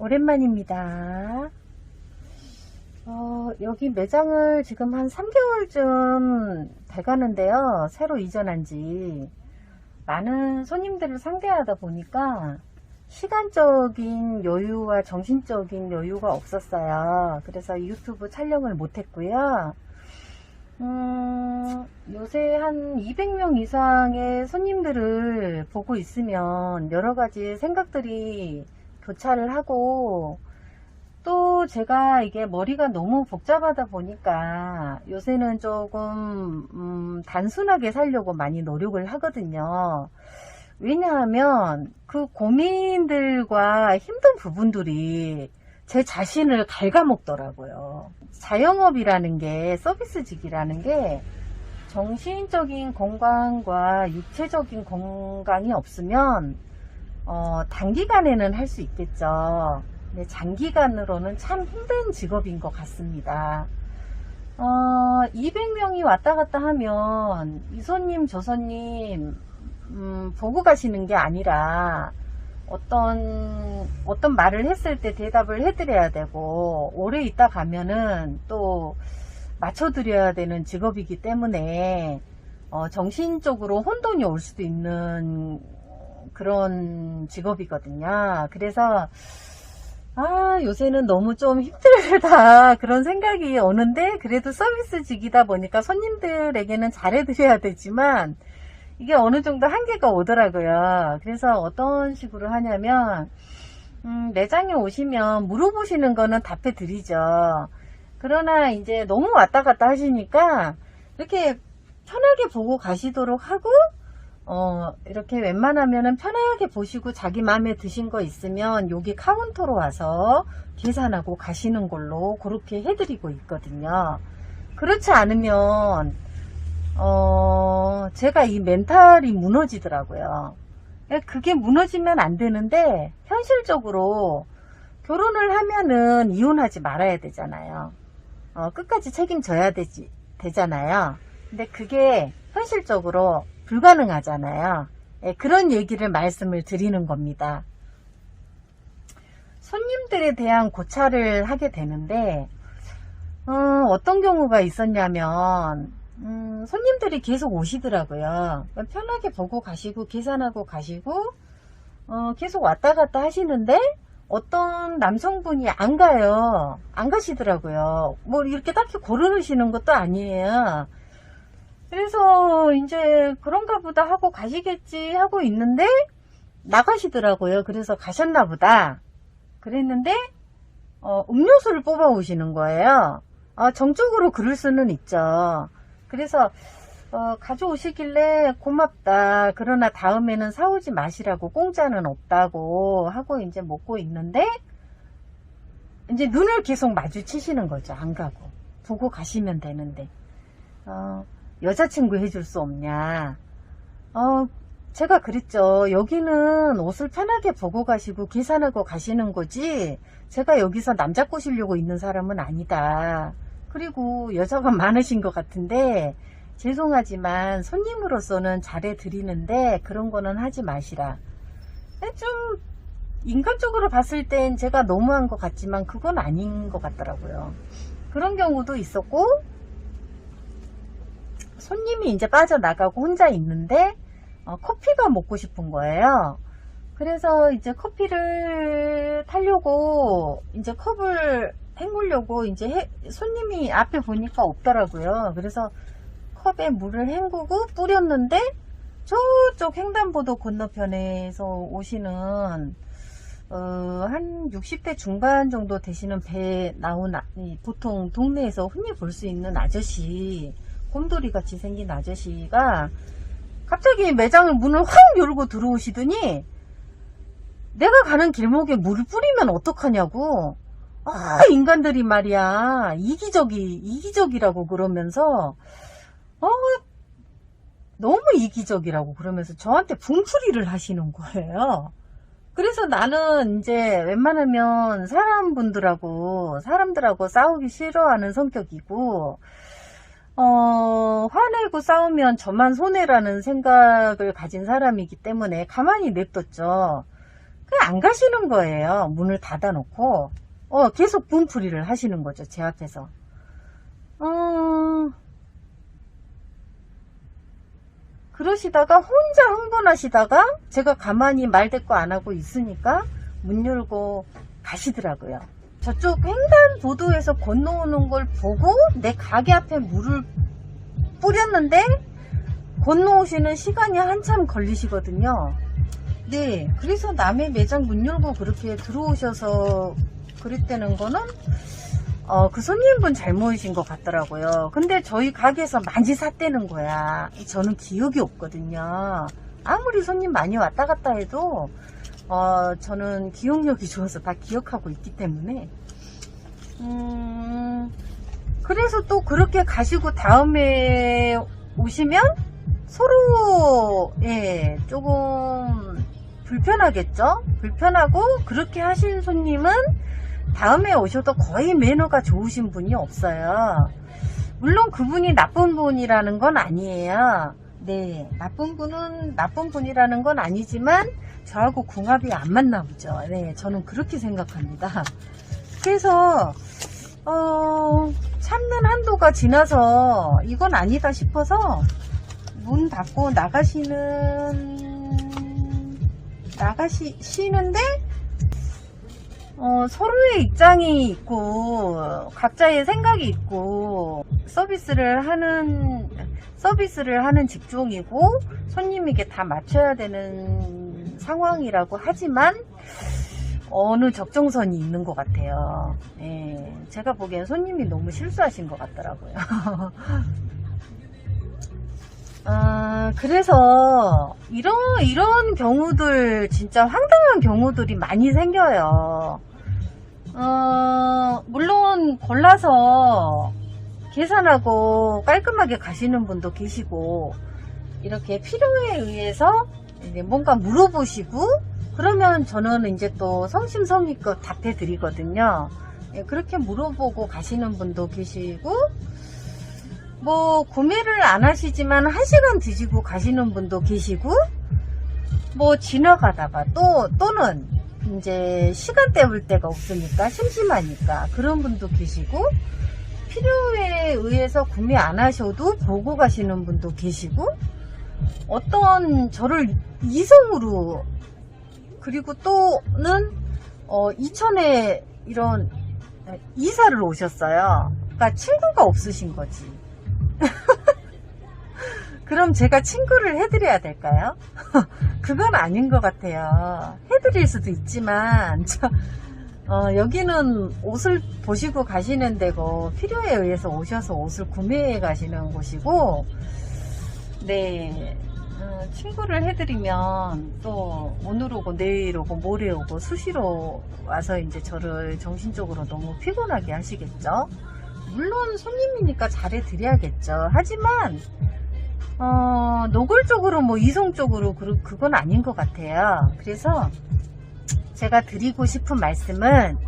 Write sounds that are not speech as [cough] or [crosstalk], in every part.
오랜만입니다. 어, 여기 매장을 지금 한 3개월쯤 돼가는데요. 새로 이전한 지. 많은 손님들을 상대하다 보니까 시간적인 여유와 정신적인 여유가 없었어요. 그래서 유튜브 촬영을 못했고요. 음, 요새 한 200명 이상의 손님들을 보고 있으면 여러 가지 생각들이 교차를 하고 또 제가 이게 머리가 너무 복잡하다 보니까 요새는 조금 음, 단순하게 살려고 많이 노력을 하거든요. 왜냐하면 그 고민들과 힘든 부분들이 제 자신을 갉아먹더라고요. 자영업이라는 게 서비스직이라는 게 정신적인 건강과 육체적인 건강이 없으면 어, 단기간에는 할 수 있겠죠. 근데 장기간으로는 참 힘든 직업인 것 같습니다. 어, 200명이 왔다 갔다 하면 이 손님 저 손님 음, 보고 가시는 게 아니라 어떤 어떤 말을 했을 때 대답을 해드려야 되고 오래 있다 가면은 또 맞춰드려야 되는 직업이기 때문에 어, 정신적으로 혼돈이 올 수도 있는 그런 직업이거든요. 그래서 아 요새는 너무 좀 힘들다 [laughs] 그런 생각이 오는데 그래도 서비스직이다 보니까 손님들에게는 잘해드려야 되지만 이게 어느 정도 한계가 오더라고요. 그래서 어떤 식으로 하냐면, 음, 매장에 오시면 물어보시는 거는 답해 드리죠. 그러나 이제 너무 왔다 갔다 하시니까, 이렇게 편하게 보고 가시도록 하고, 어, 이렇게 웬만하면은 편하게 보시고 자기 마음에 드신 거 있으면 여기 카운터로 와서 계산하고 가시는 걸로 그렇게 해드리고 있거든요. 그렇지 않으면, 어, 제가 이 멘탈이 무너지더라고요. 그게 무너지면 안 되는데, 현실적으로 결혼을 하면은 이혼하지 말아야 되잖아요. 어, 끝까지 책임져야 되지, 되잖아요. 근데 그게 현실적으로 불가능하잖아요. 예, 그런 얘기를 말씀을 드리는 겁니다. 손님들에 대한 고찰을 하게 되는데, 어, 어떤 경우가 있었냐면, 음, 손님들이 계속 오시더라고요. 편하게 보고 가시고 계산하고 가시고 어, 계속 왔다 갔다 하시는데 어떤 남성분이 안 가요. 안 가시더라고요. 뭐 이렇게 딱히 고르시는 것도 아니에요. 그래서 이제 그런가 보다 하고 가시겠지 하고 있는데 나가시더라고요. 그래서 가셨나 보다. 그랬는데 어, 음료수를 뽑아 오시는 거예요. 아, 정적으로 그럴 수는 있죠. 그래서 어, 가져오시길래 고맙다. 그러나 다음에는 사오지 마시라고 공짜는 없다고 하고 이제 먹고 있는데 이제 눈을 계속 마주치시는 거죠. 안 가고 보고 가시면 되는데 어, 여자친구 해줄 수 없냐? 어, 제가 그랬죠. 여기는 옷을 편하게 보고 가시고 계산하고 가시는 거지. 제가 여기서 남자 꼬시려고 있는 사람은 아니다. 그리고 여자가 [laughs] 많으신 것 같은데 죄송하지만 손님으로서는 잘해 드리는데 그런 거는 하지 마시라. 좀 인간적으로 봤을 땐 제가 너무한 것 같지만 그건 아닌 것 같더라고요. 그런 경우도 있었고 손님이 이제 빠져나가고 혼자 있는데 어, 커피가 먹고 싶은 거예요. 그래서 이제 커피를 타려고 이제 컵을 헹구려고 이제 해, 손님이 앞에 보니까 없더라고요. 그래서 컵에 물을 헹구고 뿌렸는데 저쪽 횡단보도 건너편에서 오시는 어, 한 60대 중반 정도 되시는 배 나온 아, 보통 동네에서 흔히 볼 수 있는 아저씨 곰돌이 같이 생긴 아저씨가 갑자기 매장을 문을 확 열고 들어오시더니 내가 가는 길목에 물을 뿌리면 어떡하냐고 아, 인간들이 말이야. 이기적이, 이기적이라고 그러면서, 어, 너무 이기적이라고 그러면서 저한테 붕풀이를 하시는 거예요. 그래서 나는 이제 웬만하면 사람분들하고, 사람들하고 싸우기 싫어하는 성격이고, 어, 화내고 싸우면 저만 손해라는 생각을 가진 사람이기 때문에 가만히 냅뒀죠. 그냥 안 가시는 거예요. 문을 닫아놓고. 어, 계속 분풀이를 하시는 거죠. 제 앞에서. 어, 그러시다가 혼자 흥분하시다가 제가 가만히 말 대꾸 안 하고 있으니까 문 열고 가시더라고요. 저쪽 횡단보도에서 건너오는 걸 보고 내 가게 앞에 물을 뿌렸는데 건너오시는 시간이 한참 걸리시거든요. 네, 그래서 남의 매장 문 열고 그렇게 들어오셔서 그랬다는 거는 어, 그 손님분 잘못이신 것 같더라고요. 근데 저희 가게에서 많이 샀다는 거야. 저는 기억이 없거든요. 아무리 손님 많이 왔다 갔다 해도 어, 저는 기억력이 좋아서 다 기억하고 있기 때문에 음, 그래서 또 그렇게 가시고 다음에 오시면 서로 예, 조금 불편하겠죠? 불편하고 그렇게 하신 손님은 다음에 오셔도 거의 매너가 좋으신 분이 없어요. 물론 그분이 나쁜 분이라는 건 아니에요. 네, 나쁜 분은 나쁜 분이라는 건 아니지만 저하고 궁합이 안 맞나 보죠. 네, 저는 그렇게 생각합니다. 그래서 어, 참는 한도가 지나서 이건 아니다 싶어서 문 닫고 나가시는 나가시는데 어, 서로의 입장이 있고 각자의 생각이 있고 서비스를 하는 서비스를 하는 직종이고 손님에게 다 맞춰야 되는 상황이라고 하지만 어느 적정선이 있는 것 같아요. 예, 제가 보기엔 손님이 너무 실수하신 것 같더라고요. [laughs] 아, 그래서 이런 이런 경우들 진짜 황당한 경우들이 많이 생겨요. 어, 물론 골라서 계산하고 깔끔하게 가시는 분도 계시고 이렇게 필요에 의해서 뭔가 물어보시고 그러면 저는 이제 또 성심성의껏 답해 드리거든요. 예, 그렇게 물어보고 가시는 분도 계시고 뭐 구매를 안 하시지만 한 시간 드시고 가시는 분도 계시고 뭐 지나가다가 또 또는 이제 시간 때울 데가 없으니까 심심하니까 그런 분도 계시고 필요에 의해서 구매 안 하셔도 보고 가시는 분도 계시고 어떤 저를 이성으로 그리고 또는 어, 이천에 이런 이사를 오셨어요. 그러니까 친구가 없으신 거지. [laughs] 그럼 제가 친구를 해드려야 될까요? [laughs] 그건 아닌 것 같아요. 해드릴 수도 있지만, 저, 어, 여기는 옷을 보시고 가시는 데고, 필요에 의해서 오셔서 옷을 구매해 가시는 곳이고, 네, 어, 친구를 해드리면 또 오늘 오고 내일 오고 모레 오고 수시로 와서 이제 저를 정신적으로 너무 피곤하게 하시겠죠? 물론 손님이니까 잘해드려야겠죠. 하지만 어, 노골적으로 뭐 이성적으로 그, 그건 아닌 것 같아요. 그래서 제가 드리고 싶은 말씀은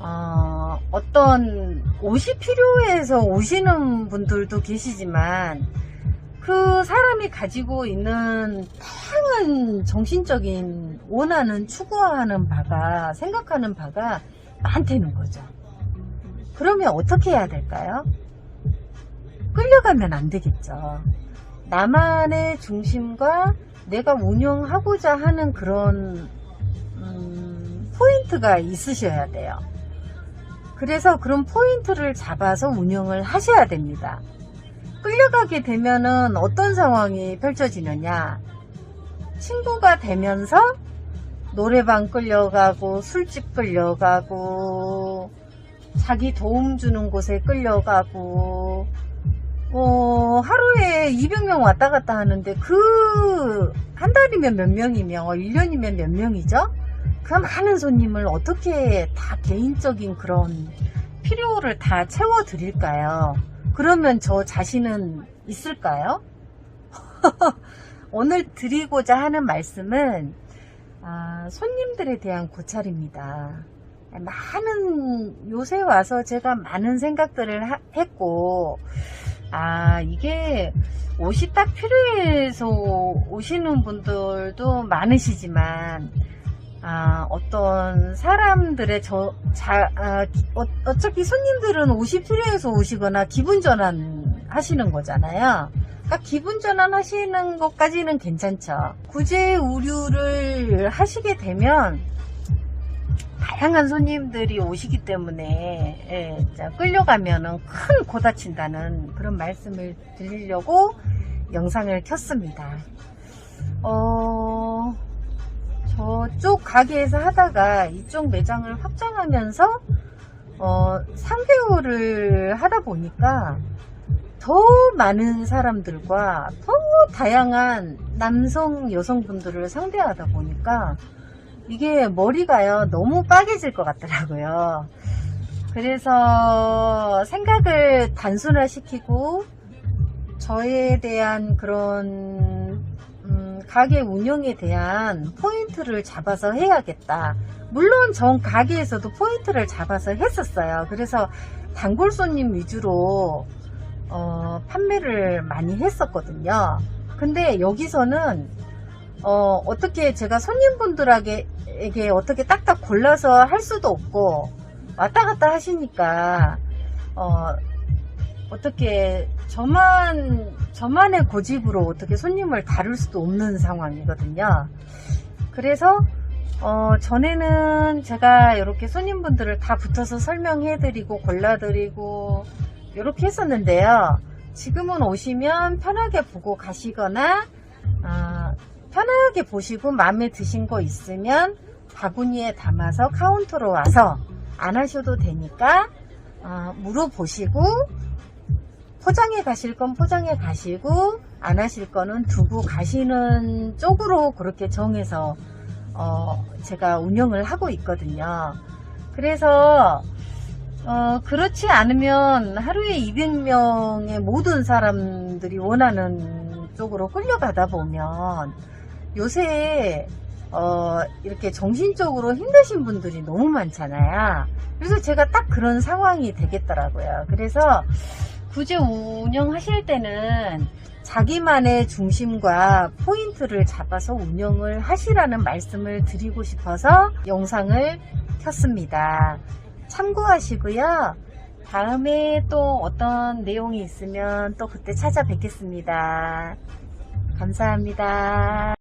어, 어떤 옷이 필요해서 오시는 분들도 계시지만 그 사람이 가지고 있는 다양한 정신적인 원하는 추구하는 바가 생각하는 바가 많다는 거죠. 그러면 어떻게 해야 될까요? 끌려가면 안 되겠죠. 나만의 중심과 내가 운영하고자 하는 그런 음, 포인트가 있으셔야 돼요. 그래서 그런 포인트를 잡아서 운영을 하셔야 됩니다. 끌려가게 되면은 어떤 상황이 펼쳐지느냐. 친구가 되면서 노래방 끌려가고 술집 끌려가고 자기 도움 주는 곳에 끌려가고 어, 하루에 200명 왔다 갔다 하는데 그 한 달이면 몇 명이며 1년이면 몇 명이죠? 그 많은 손님을 어떻게 다 개인적인 그런 필요를 다 채워 드릴까요? 그러면 저 자신은 있을까요? [laughs] 오늘 드리고자 하는 말씀은 아, 손님들에 대한 고찰입니다. 많은 요새 와서 제가 많은 생각들을 하- 했고 아 이게 옷이 딱 필요해서 오시는 분들도 많으시지만 아, 어떤 사람들의 저, 자, 아, 기- 어, 어차피 손님들은 옷이 필요해서 오시거나 기분 전환 하시는 거잖아요. 그러니까 기분 전환 하시는 것까지는 괜찮죠. 구제 우류를 하시게 되면 다양한 손님들이 오시기 때문에 예, 자, 끌려가면은 큰 고다친다는 그런 말씀을 드리려고 영상을 켰습니다. 어, 저쪽 가게에서 하다가 이쪽 매장을 확장하면서 어, 3개월을 하다 보니까 더 많은 사람들과 더 다양한 남성 여성분들을 상대하다 보니까 이게 머리가요 너무 빠개질 것 같더라고요. 그래서 생각을 단순화시키고 저에 대한 그런 음, 가게 운영에 대한 포인트를 잡아서 해야겠다. 물론 전 가게에서도 포인트를 잡아서 했었어요. 그래서 단골 손님 위주로 어, 판매를 많이 했었거든요. 근데 여기서는 어, 어떻게 제가 손님분들에게 에게 어떻게 딱딱 골라서 할 수도 없고 왔다 갔다 하시니까 어, 어떻게 저만 저만의 고집으로 어떻게 손님을 다룰 수도 없는 상황이거든요. 그래서 어, 전에는 제가 이렇게 손님분들을 다 붙어서 설명해드리고 골라드리고 이렇게 했었는데요. 지금은 오시면 편하게 보고 가시거나 아, 편하게 보시고 마음에 드신 거 있으면 바구니에 담아서 카운터로 와서 안 하셔도 되니까 아, 물어보시고 포장해 가실 건 포장해 가시고 안 하실 거는 두고 가시는 쪽으로 그렇게 정해서 어, 제가 운영을 하고 있거든요. 그래서 어, 그렇지 않으면 하루에 200명의 모든 사람들이 원하는 쪽으로 끌려가다 보면 요새 어, 이렇게 정신적으로 힘드신 분들이 너무 많잖아요. 그래서 제가 딱 그런 상황이 되겠더라고요. 그래서 굳이 운영하실 때는 자기만의 중심과 포인트를 잡아서 운영을 하시라는 말씀을 드리고 싶어서 영상을 켰습니다. 참고하시고요. 다음에 또 어떤 내용이 있으면 또 그때 찾아뵙겠습니다. 감사합니다.